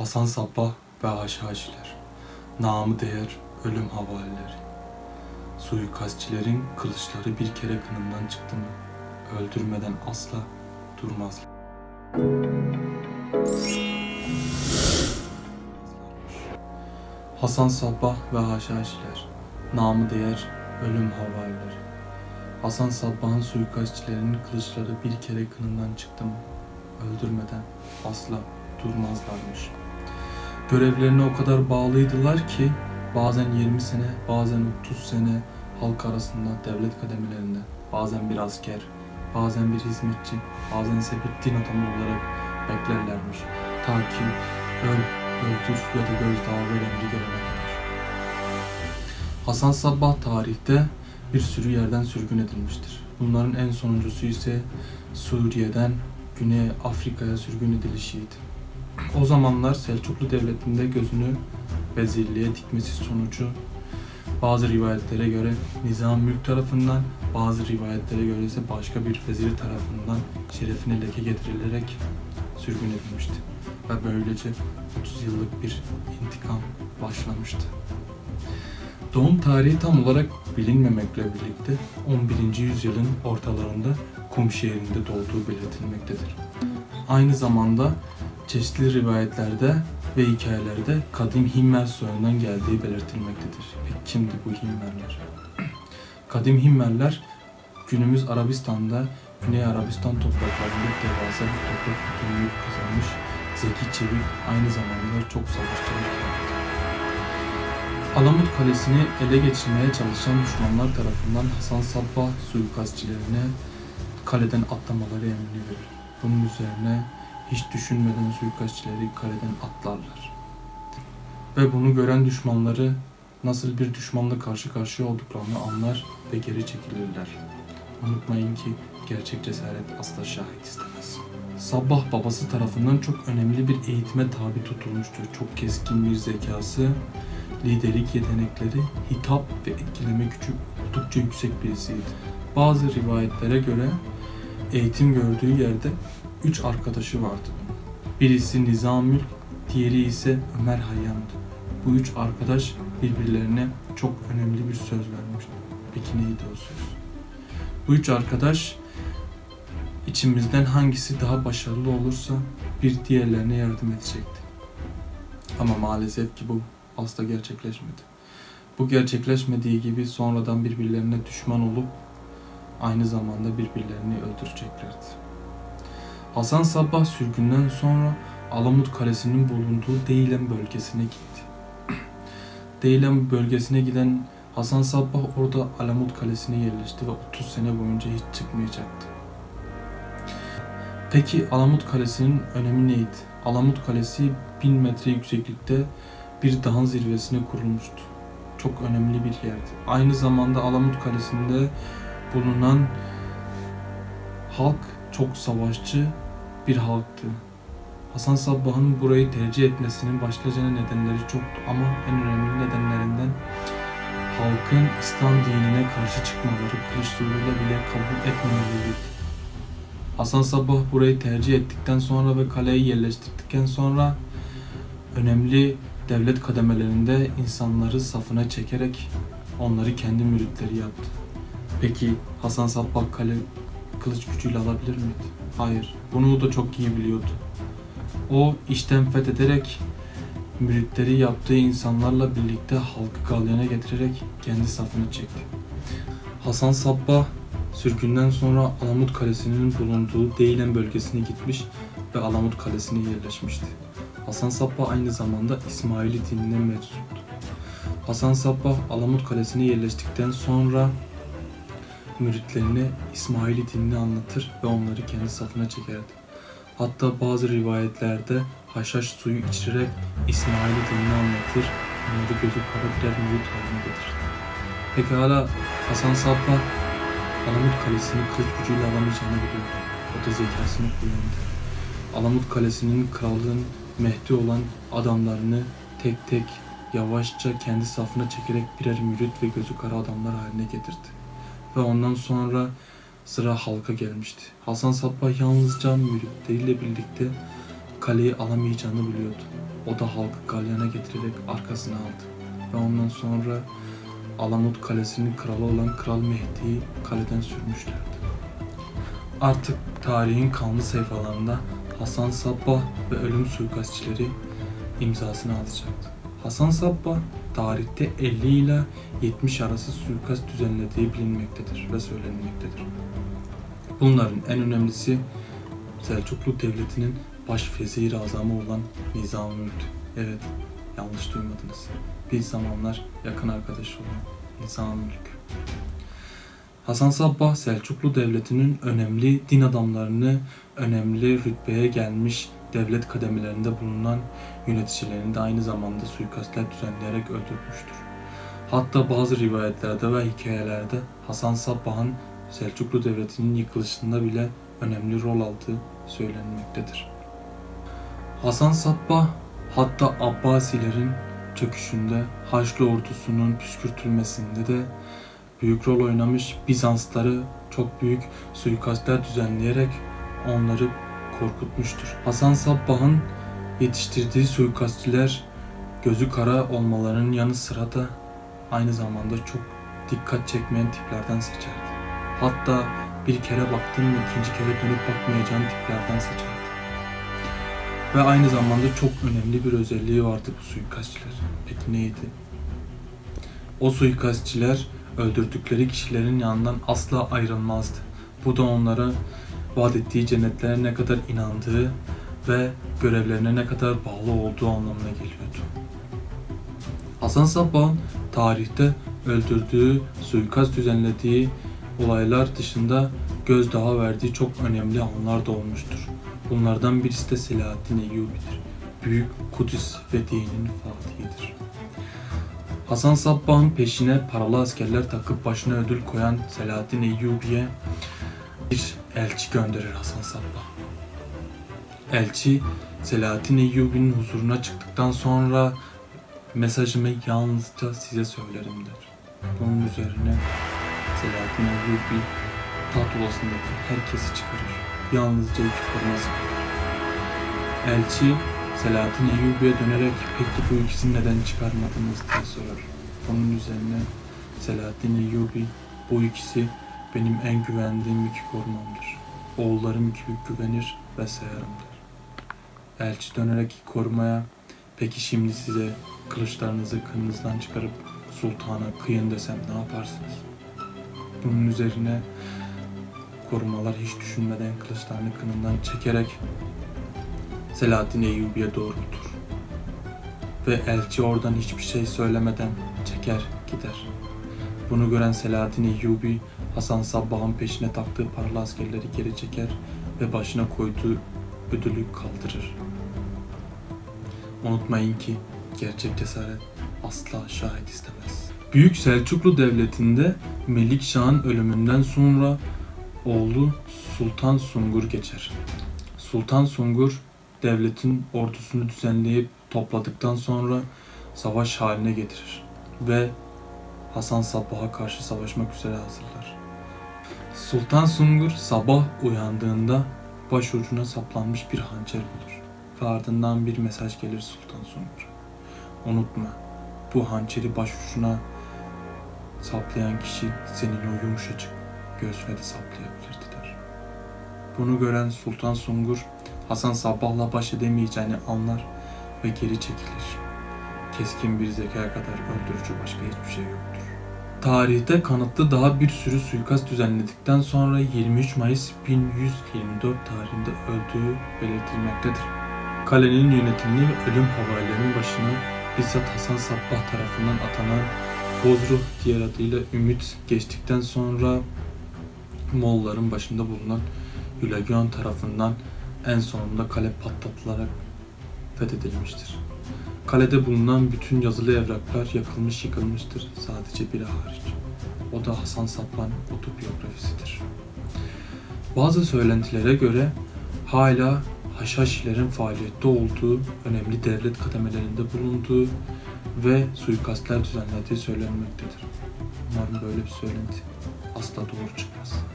Hasan Sabbah ve Haşhaşiler, namı değer ölüm havarileri. Suikastçilerin kılıçları bir kere kınından çıktı mı, öldürmeden asla durmazlar. Hasan Sabbah ve Haşhaşiler, namı değer ölüm havarileri. Hasan Sabbah'ın suikastçilerinin kılıçları bir kere kınından çıktı mı, öldürmeden asla durmazlarmış. Görevlerine o kadar bağlıydılar ki bazen 20 sene, bazen 30 sene halk arasında, devlet kademelerinde, bazen bir asker, bazen bir hizmetçi, bazen ise bir din adamı olarak beklerlermiş. Ta ki öl, öldür ya da gözdağı ver emri gelene kadar. Hasan Sabbah tarihte bir sürü yerden sürgün edilmiştir. Bunların en sonuncusu ise Suriye'den Güney Afrika'ya sürgün edilişiydi. O zamanlar Selçuklu Devleti'nde gözünü vezirliğe dikmesi sonucu bazı rivayetlere göre Nizam Mülk tarafından, bazı rivayetlere göre ise başka bir vezir tarafından şerefine leke getirilerek sürgün edilmişti. Ve böylece 30 yıllık bir intikam başlamıştı. Doğum tarihi tam olarak bilinmemekle birlikte 11. yüzyılın ortalarında Kum şehrinde doğduğu belirtilmektedir. Aynı zamanda çeşitli rivayetlerde ve hikayelerde kadim Himmer soyundan geldiği belirtilmektedir. Peki kimdi bu Himmerler? Kadim Himmerler günümüz Arabistan'da Güney Arabistan topraklarında devasa bir toprak bütünlüğü kazanmış zeki çevik aynı zamanda çok savaşçı bir. Alamut Kalesi'ni ele geçirmeye çalışan düşmanlar tarafından Hasan Sabbah suikastçilerine kaleden atlamaları emrini verir. Bunun üzerine hiç düşünmeden suikastçileri kaleden atlarlar. Ve bunu gören düşmanları nasıl bir düşmanla karşı karşıya olduklarını anlar ve geri çekilirler. Unutmayın ki gerçek cesaret asla şahit istemez. Sabbah babası tarafından çok önemli bir eğitime tabi tutulmuştur. Çok keskin bir zekası, liderlik yetenekleri, hitap ve etkileme gücü oldukça yüksek birisiydi. Bazı rivayetlere göre eğitim gördüğü yerde üç arkadaşı vardı. Birisi Nizamül, diğeri ise Ömer Hayyam'dı. Bu üç arkadaş birbirlerine çok önemli bir söz vermişti. Peki neydi o söz? Bu üç arkadaş içimizden hangisi daha başarılı olursa bir diğerlerine yardım edecekti. Ama maalesef ki bu asla gerçekleşmedi. Bu gerçekleşmediği gibi sonradan birbirlerine düşman olup aynı zamanda birbirlerini öldüreceklerdi. Hasan Sabbah sürgünden sonra Alamut Kalesi'nin bulunduğu Deylem bölgesine gitti. Deylem bölgesine giden Hasan Sabbah orada Alamut Kalesi'ne yerleşti ve 30 sene boyunca hiç çıkmayacaktı. Peki Alamut Kalesi'nin önemi neydi? Alamut Kalesi 1000 metre yükseklikte bir dağın zirvesine kurulmuştu. Çok önemli bir yerdi. Aynı zamanda Alamut Kalesi'nde bulunan halk çok savaşçı bir halktı. Hasan Sabbah'ın burayı tercih etmesinin başlıca nedenleri çoktu ama en önemli nedenlerinden halkın İslam dinine karşı çıkmaları, kılıç zoruyla bile kabul etmemeleriydi. Hasan Sabbah burayı tercih ettikten sonra ve kaleyi yerleştirdikten sonra önemli devlet kademelerinde insanları safına çekerek onları kendi müritleri yaptı. Peki Hasan Sabbah kale kılıç gücüyle alabilir miydi? Hayır. Bunu da çok iyi biliyordu. O işten fethederek müritleri yaptığı insanlarla birlikte halkı galyana getirerek kendi safına çekti. Hasan Sabbah sürgünden sonra Alamut Kalesi'nin bulunduğu Deylem bölgesine gitmiş ve Alamut Kalesi'ne yerleşmişti. Hasan Sabbah aynı zamanda İsmaili dinine mensuptu. Hasan Sabbah Alamut Kalesi'ne yerleştikten sonra müritlerine İsmaili dinini anlatır ve onları kendi safına çekerdi. Hatta bazı rivayetlerde haşhaş suyu içirerek İsmaili dinini anlatır, onları gözü kara birer mürit haline getirir. Pekala Hasan Sabbah Alamut Kalesi'ni kılıç gücüyle alamayacağını biliyordu. O da zekasını kullandı. Alamut Kalesi'nin krallığın Mehdi olan adamlarını tek tek yavaşça kendi safına çekerek birer mürit ve gözü kara adamlar haline getirdi. Ve ondan sonra sıra halka gelmişti. Hasan Sabbah yalnızca müritleriyle birlikte kaleyi alamayacağını biliyordu. O da halkı galyana getirerek arkasına aldı. Ve ondan sonra Alamut Kalesi'nin kralı olan Kral Mehdi'yi kaleden sürmüşlerdi. Artık tarihin kanlı sayfalarında Hasan Sabbah ve ölüm suikastçileri imzasını atacaktı. Hasan Sabbah tarihte 50 ile 70 arası suikast düzenlediği bilinmektedir ve söylenmektedir. Bunların en önemlisi Selçuklu Devleti'nin baş vezir azamı olan Nizamülk. Evet, yanlış duymadınız. Bir zamanlar yakın arkadaşı olan Nizamülk. Hasan Sabbah Selçuklu Devleti'nin önemli din adamlarını, önemli rütbeye gelmiş devlet kademelerinde bulunan yöneticilerini de aynı zamanda suikastler düzenleyerek öldürmüştür. Hatta bazı rivayetlerde ve hikayelerde Hasan Sabbah'ın Selçuklu Devleti'nin yıkılışında bile önemli rol aldığı söylenmektedir. Hasan Sabbah hatta Abbasilerin çöküşünde Haçlı ordusunun püskürtülmesinde de büyük rol oynamış Bizansları çok büyük suikastler düzenleyerek onları korkutmuştur. Hasan Sabbah'ın yetiştirdiği suikastçiler gözü kara olmalarının yanı sıra da aynı zamanda çok dikkat çekmeyen tiplerden seçerdi. Hatta bir kere baktın mı ikinci kere dönüp bakmayacağın tiplerden seçerdi. Ve aynı zamanda çok önemli bir özelliği vardı bu suikastçiler. Peki neydi? O suikastçiler öldürdükleri kişilerin yanından asla ayrılmazdı. Bu da onlara vaat ettiği cennetlere ne kadar inandığı ve görevlerine ne kadar bağlı olduğu anlamına geliyordu. Hasan Sabbah'ın tarihte öldürdüğü, suikast düzenlediği olaylar dışında gözdağı verdiği çok önemli anlar da olmuştur. Bunlardan birisi de Selahaddin Eyyubi'dir. Büyük Kudüs ve dinin fatihidir. Hasan Sabbah'ın peşine paralı askerler takıp başına ödül koyan Selahaddin Eyyubi'ye bir elçi gönderir Hasan Sabbah. Elçi Selahaddin Eyyubi'nin huzuruna çıktıktan sonra mesajımı yalnızca size söylerim der. Bunun üzerine Selahaddin Eyyubi taht odasındaki herkesi çıkarır. Yalnızca iki korumaz. Elçi Selahaddin Eyyubi'ye dönerek peki bu ikisini neden çıkarmadınız diye sorar. Bunun üzerine Selahaddin Eyyubi bu ikisi benim en güvendiğim iki korumamdır. Oğullarım gibi güvenir ve sayarım der. Elçi dönerek korumaya peki şimdi size kılıçlarınızı kınınızdan çıkarıp sultana kıyın desem ne yaparsınız? Bunun üzerine korumalar hiç düşünmeden kılıçlarını kınından çekerek Selahaddin Eyyubi'ye doğrultur. Ve elçi oradan hiçbir şey söylemeden çeker gider. Bunu gören Selahaddin Eyyubi Hasan Sabbah'ın peşine taktığı paralı askerleri geri çeker ve başına koyduğu ödülü kaldırır. Unutmayın ki gerçek cesaret asla şahit istemez. Büyük Selçuklu Devleti'nde Melikşah'ın ölümünden sonra oğlu Sultan Sungur geçer. Sultan Sungur devletin ordusunu düzenleyip topladıktan sonra savaş haline getirir ve Hasan Sabbah'a karşı savaşmak üzere hazırlar. Sultan Sungur sabah uyandığında başucuna saplanmış bir hançer bulur ve ardından bir mesaj gelir Sultan Sungur'a. Unutma, bu hançeri başucuna saplayan kişi senin o yumuşacık göğsüne de saplayabilirdi der. Bunu gören Sultan Sungur Hasan Sabbah'la baş edemeyeceğini anlar ve geri çekilir. Keskin bir zeka kadar öldürücü başka hiçbir şey yoktur. Tarihte kanıtlı daha bir sürü suikast düzenledikten sonra 23 Mayıs 1124 tarihinde öldüğü belirtilmektedir. Kalenin yönetimini ölüm havarilerinin başına bizzat Hasan Sabbah tarafından atanan Bozruh diğer adıyla Ümit geçtikten sonra Moğolların başında bulunan Hülagüan tarafından en sonunda kale patlatılarak fethedilmiştir. Kalede bulunan bütün yazılı evraklar yakılmış yıkılmıştır sadece biri hariç. O da Hasan Sabbah'ın otobiyografisidir. Bazı söylentilere göre hala Haşhaşilerin faaliyette olduğu, önemli devlet kademelerinde bulunduğu ve suikastler düzenlediği söylenmektedir. Umarım böyle bir söylenti asla doğru çıkmaz.